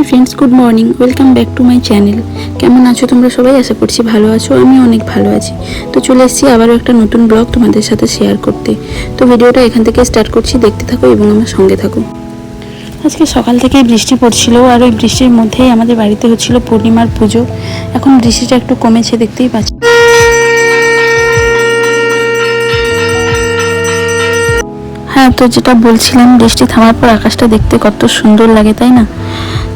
Hi friends good morning welcome back to my channel কেমন আছো তোমরা সবাই? আশা করছি ভালো আছো। আমি অনেক ভালো আছি। তো চলে এসেছি আবারও একটা নতুন ব্লগ তোমাদের সাথে শেয়ার করতে। তো ভিডিওটা এখান থেকে স্টার্ট করছি। দেখতে থাকো এবং আমার সঙ্গে থাকো। আজকে সকাল থেকেই বৃষ্টি পড়ছিল আর ওই বৃষ্টির মধ্যেই আমাদের বাড়িতে হচ্ছিল পূর্ণিমার পুজো। এখন বৃষ্টিটা একটু কমেছে, দেখতেই পাচ্ছি। হ্যাঁ তো যেটা বলছিলাম, বৃষ্টি থামার পর আকাশটা দেখতে কত সুন্দর লাগে, তাই না?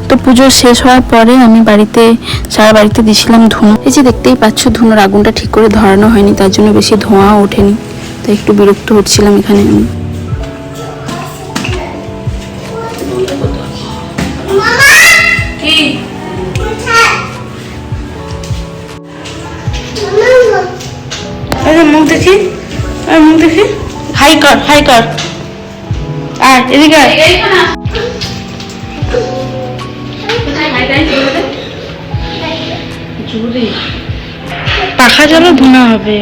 তো পুজো শেষ হওয়ার পরে আমি বাড়িতে, সারা বাড়িতে দিয়েছিলাম ধুনো। এই যে দেখতেই পাচ্ছ, ধুনোর আগুনটা ঠিক করে ধরানো হয়নি, তার জন্য বেশি ধোঁয়াও ওঠেনি। তো একটু বিরক্ত হচ্ছিলাম এখানে আমি। মুখ দেখি মুখ দেখি। হাই কর হাই কর। আর এদিকে। পাখা জলে ধুনা হবে।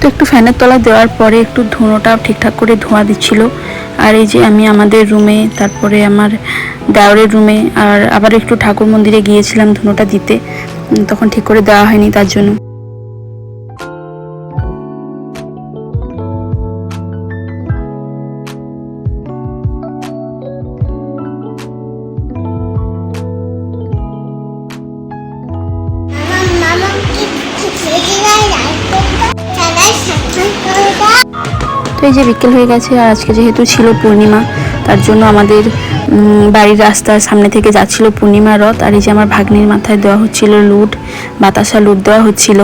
তো একটু ফ্যানের তলা দেওয়ার পরে একটু ধুনোটা ঠিকঠাক করে ধোঁয়া দিচ্ছিল। আর এই যে আমি আমাদের রুমে, তারপরে আমার দেওরের রুমে, আর আবার একটু ঠাকুর মন্দিরে গিয়েছিলাম ধুনোটা দিতে। তখন ঠিক করে দেওয়া হয়নি তার জন্য। এই যে বিকেল হয়ে গেছে আর আজকে যেহেতু ছিল পূর্ণিমা, তার জন্য আমাদের বাড়ির রাস্তার সামনে থেকে যাচ্ছিল পূর্ণিমা রথ আর এই যে আমার ভাগ্নির মাথায় দেওয়া হচ্ছিল লুট, বাতাসা লুট দেওয়া হচ্ছিল।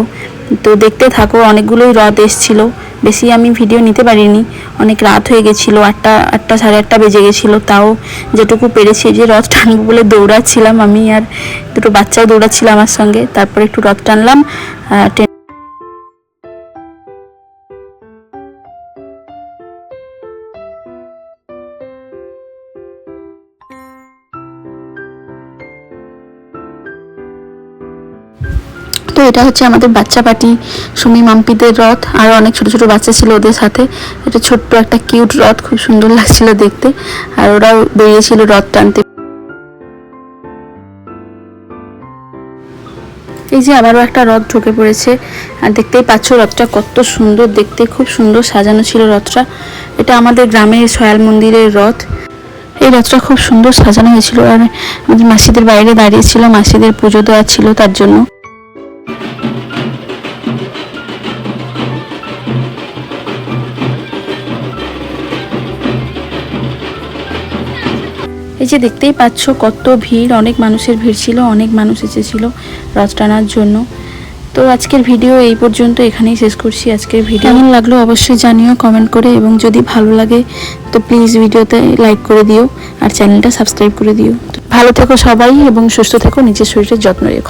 তো দেখতে থাকো, অনেকগুলোই রথ এসছিল। বেশি আমি ভিডিও নিতে পারিনি। অনেক রাত হয়ে গেছিল, আটটা আটটা সাড়ে আটটা বেজে গেছিল। তাও যেটুকু পেরেছি যে রথ টানবো বলে দৌড়াচ্ছিলাম আমি আর দুটো বাচ্চাও দৌড়াচ্ছিল আমার সঙ্গে। তারপর একটু রথ টানলাম তো এটা হচ্ছে আমাদের বাচ্চা পার্টি সুমি মাম্পিদের রথ, আর অনেক ছোট ছোট বাচ্চা ছিল ওদের সাথে। এটা ছোট্ট একটা কিউট রথ, খুব সুন্দর লাগছিল দেখতে। আর ওরাও বেরিয়েছিল রথ টানতে। এই যে আবারও একটা রথ ঢুকে পড়েছে। আর দেখতেই পাচ্ছ রথটা কত সুন্দর দেখতে, খুব সুন্দর সাজানো ছিল রথটা। এটা আমাদের গ্রামের সয়াল মন্দিরের রথ। এই রথটা খুব সুন্দর সাজানো হয়েছিল আর মাসিদের বাইরে দাঁড়িয়েছিল, মাসিদের পুজো দেওয়া ছিল তার জন্য। এই যে দেখতেই পাচ্ছ কত ভিড়, অনেক মানুষের ভিড় ছিল, অনেক মানুষ এসেছিল রথ টানার জন্য। তো আজকের ভিডিও এই পর্যন্ত, এখানেই শেষ করছি আজকের ভিডিও। কেমন লাগল অবশ্যই জানিও কমেন্ট করে, এবং যদি ভালো লাগে, তো প্লিজ ভিডিওতে লাইক করে দিও, আর চ্যানেলটা সাবস্ক্রাইব করে দিও। ভালো থেকো সবাই, এবং সুস্থ থেকো, নিজের শরীরের যত্ন রেখো।